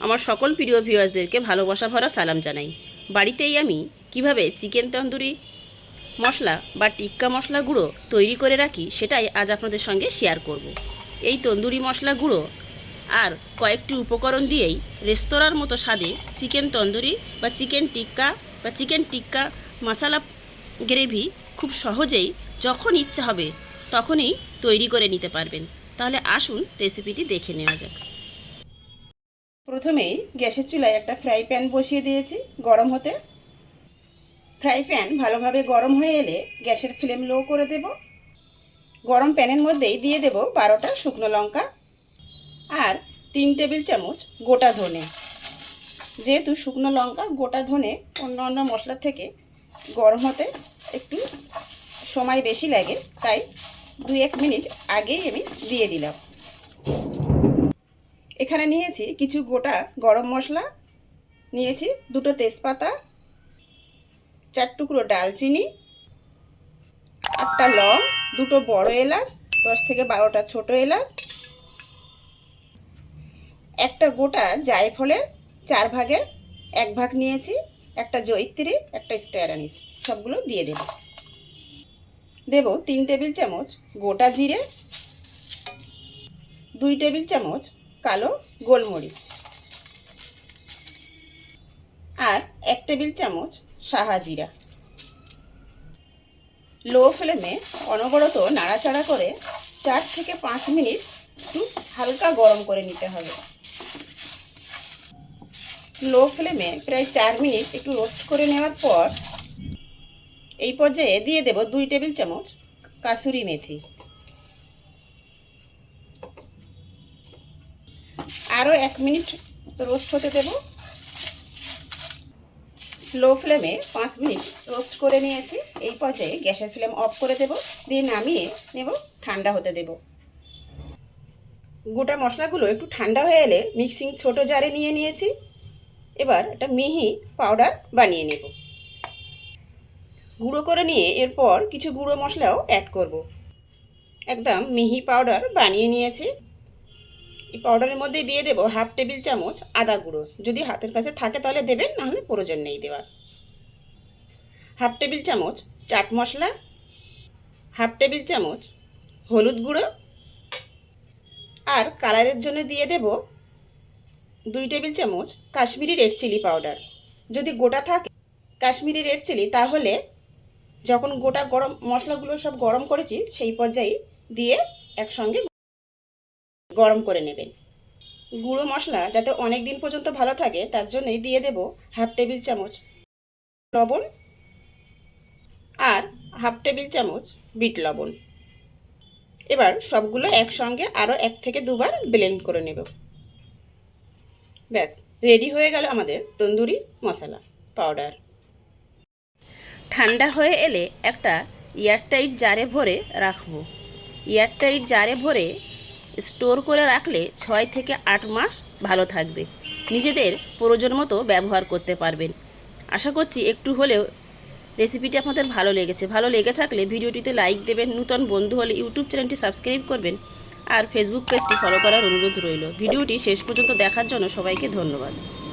আমার সকল প্রিয় ভিউয়ার্সদেরকে ভালোবাসা ভরা সালাম জানাই। বাড়িতেই আমি কীভাবে চিকেন তন্দুরি মশলা বা টিক্কা মশলা গুঁড়ো তৈরি করে রাখি সেটাই আজ আপনাদের সঙ্গে শেয়ার করব। এই তন্দুরি মশলা গুঁড়ো আর কয়েকটি উপকরণ দিয়েই রেস্তোরাঁর মতো স্বাদে চিকেন তন্দুরি বা চিকেন টিক্কা বা চিকেন টিক্কা মশালা গ্রেভি খুব সহজেই যখন ইচ্ছা হবে তখনই তৈরি করে নিতে পারবেন। তাহলে আসুন রেসিপিটি দেখে নেওয়া যাক। প্রথমেই গ্যাসের চুলায় একটা ফ্রাই প্যান বসিয়ে দিয়েছি, গরম হতে। ফ্রাই প্যান ভালোভাবে গরম হয়ে এলে গ্যাসের ফ্লেম লো করে দেব। গরম প্যানের মধ্যেই দিয়ে দেব বারোটা শুকনো লঙ্কা আর তিন টেবিল চামচ গোটা ধনে। যেহেতু শুকনো লঙ্কা, গোটা ধনে অন্য অন্য মশলার থেকে গরম হতে একটু সময় বেশি লাগে, তাই দুই এক মিনিট আগেই আমি দিয়ে দিলাম। এখানে নিয়েছি কিছু গোটা গরম মশলা, নিয়েছি দুটো তেজপাতা, চার টুকরো ডালচিনি, আটটা লং, দুটো বড় এলাচ, দশ থেকে বারোটা ছোট এলাচ, একটা গোটা জায়ফলের চার ভাগের এক ভাগ নিয়েছি, একটা জৈত্রী, একটা স্টার সবগুলো দিয়ে দেব। দেব তিন টেবিল চামচ গোটা জিরে, দুই টেবিল চামচ কালো গোলমরিচ। আর এক টেবিল চামচ সাহা জিরা। লো ফ্লেমে অনবরত নাড়াচাড়া করে চার থেকে পাঁচ মিনিট একটু হালকা গরম করে নিতে হবে। লো ফ্লেমে প্রায় চার মিনিট একটু রোস্ট করে নেওয়ার পর এই পর্যায়ে দিয়ে দেব দুই টেবিল চামচ কাসুরি মেথি। আরও এক মিনিট রোস্ট হতে দেব। লো ফ্লেমে পাঁচ মিনিট রোস্ট করে নিয়েছি। এই পর্যায়ে গ্যাসের ফ্লেম অফ করে দেব, দিয়ে নামিয়ে নেব, ঠান্ডা হতে দেব। গোটা মশলাগুলো একটু ঠান্ডা হয়ে এলে মিক্সিং ছোট জারে নিয়ে নিয়েছি। এবার একটা মিহি পাউডার বানিয়ে নেব। গুঁড়ো করে নিয়ে এরপর কিছু গুঁড়ো মশলাও অ্যাড করব। একদম মিহি পাউডার বানিয়ে নিয়েছি। এই পাউডারের মধ্যে দিয়ে দেবো হাফ টেবিল চামচ আদা গুঁড়ো। যদি হাতের কাছে থাকে তাহলে দেবেন নাহলে প্রয়োজন নেই দেওয়ার। হাফ টেবিল চামচ চাট মশলা হাফ টেবিল চামচ হলুদ গুঁড়ো, আর কালারের জন্য দিয়ে দেব দুই টেবিল চামচ কাশ্মীরি রেড চিলি পাউডার যদি গোটা থাকে কাশ্মীরি রেড চিলি তাহলে যখন গোটা গরম মশলাগুলো সব গরম করেছি, সেই পর্যায়ে দিয়ে একসঙ্গে গরম করে নেবেন। গুঁড়ো মশলা যাতে অনেক দিন পর্যন্ত ভালো থাকে, তার জন্যই দিয়ে দেব হাফ টেবিল চামচ লবণ আর হাফ টেবিল চামচ বিট লবণ। এবার সবগুলো একসঙ্গে আরও এক থেকে দুবার ব্লেন্ড করে নেব। ব্যাস, রেডি হয়ে গেল আমাদের তন্দুরি মশলা পাউডার। ঠান্ডা হয়ে এলে একটা এয়ারটাইট জারে ভরে রাখব। এয়ারটাইট জারে ভরে স্টোর করে রাখলে ছয় থেকে আট মাস ভালো থাকবে। নিজেদের প্রয়োজন মতো ব্যবহার করতে পারবেন। আশা করছি একটু হলেও রেসিপিটি আপনাদের ভালো লেগেছে। ভালো লেগে থাকলে ভিডিওটিতে লাইক দেবেন। নূতন বন্ধু হলে ইউটিউব চ্যানেলটি সাবস্ক্রাইব করবেন। আর ফেসবুক পেজটি ফলো করার অনুরোধ রইল। ভিডিওটি শেষ পর্যন্ত দেখার জন্য সবাইকে ধন্যবাদ।